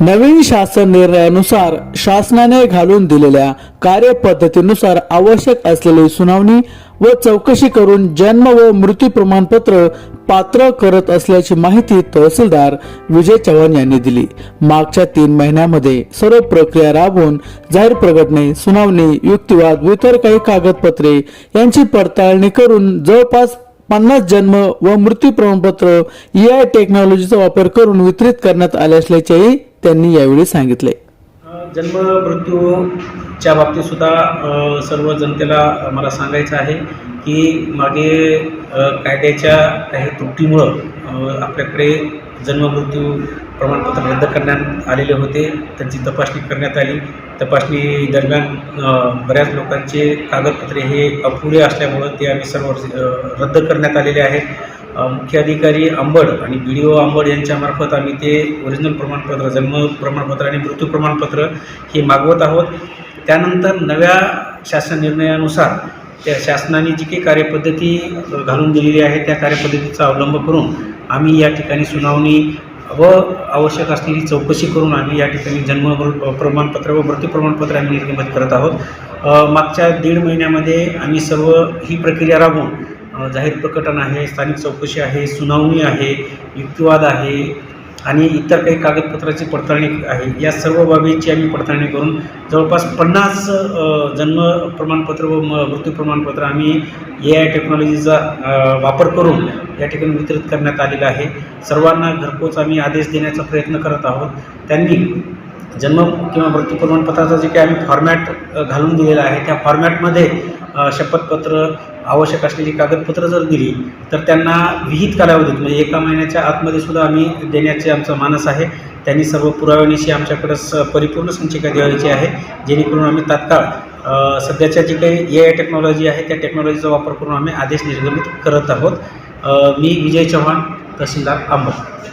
नवीन शासन निर्णयानुसार शासनाने घालून दिलेल्या कार्यपद्धतीनुसार आवश्यक असलेली सुनावणी व चौकशी करून जन्म व मृत्यू प्रमाणपत्र पात्र करत असल्याची माहिती तहसीलदार विजय चव्हाण यांनी दिली. मागच्या तीन महिन्यामध्ये सर्व प्रक्रिया राबवून जाहीर प्रकटणे सुनावणी युक्तिवाद व इतर काही कागदपत्रे यांची पडताळणी करून जवळपास पन्नास जन्म व मृत्यू प्रमाणपत्र ए आय टेक्नॉलॉजीचा वापर करून वितरित करण्यात आले असल्याचेही त्यांनी यावेळी सांगितले. जन्म मृत्यूच्या बाबतीत सुद्धा सर्व जनतेला मला सांगायचं आहे की मागे कायद्याच्या काही त्रुटीमुळं आपल्याकडे जन्म मृत्यू प्रमाणपत्र रद्द करण्यात आलेले होते. त्यांची तपासणी करण्यात आली. तपासणी दरम्यान बऱ्याच लोकांचे कागदपत्रे हे अपुरे असल्यामुळं ते आम्ही सर्व रद्द करण्यात आलेले आहेत. मुख्य अधिकारी अंबड आणि बी डी ओ अंबड यांच्यामार्फत आम्ही ते ओरिजिनल प्रमाणपत्र जन्म प्रमाणपत्र आणि मृत्यू प्रमाणपत्र हे मागवत आहोत. त्यानंतर नव्या शासन निर्णयानुसार त्या शासनाने जी काही कार्यपद्धती घालून दिलेली आहे त्या कार्यपद्धतीचा अवलंब करून आम्ही या ठिकाणी सुनावणी व आवश्यक असलेली चौकशी करून आम्ही या ठिकाणी जन्म प्रमाणपत्र व मृत्यू प्रमाणपत्र आम्ही निर्गमित करत आहोत. मागच्या दीड महिन्यामध्ये आम्ही सर्व ही प्रक्रिया राबवून जाहीर प्रकटन आहे स्थानिक चौकशी आहे सुनावणी आहे युक्तिवाद आहे आणि इतर काही कागदपत्राची पडताळणी आहे. या सर्व बाबीची आम्ही पडताळणी करून जवळपास पन्नास जन्म प्रमाणपत्र व म मृत्यू प्रमाणपत्र आम्ही ए आय टेक्नॉलॉजीचा वापर करून या ठिकाणी वितरित करण्यात आलेलं आहे. सर्वांना घरपोच आम्ही आदेश देण्याचा प्रयत्न करत आहोत. त्यांनी जन्म किंवा मृत्यू प्रमाणपत्राचा जे काही आम्ही फॉर्मॅट घालून दिलेला आहे त्या फॉर्मॅटमध्ये शपथपत्र आवश्यक असलेली कागदपत्रं जर दिली तर त्यांना विहित कालावधीत म्हणजे एका महिन्याच्या आतमध्ये सुद्धा आम्ही देण्याचे आमचा मानस आहे. त्यांनी सर्व पुराव्यानिशी आमच्याकडं स परिपूर्ण संचिका द्यायची आहे जेणेकरून आम्ही तात्काळ सध्याच्या जी काही ए आय टेक्नॉलॉजी आहे त्या टेक्नॉलॉजीचा वापर करून आम्ही आदेश निर्गमित करत आहोत. मी विजय चव्हाण तहसीलदार अंबड.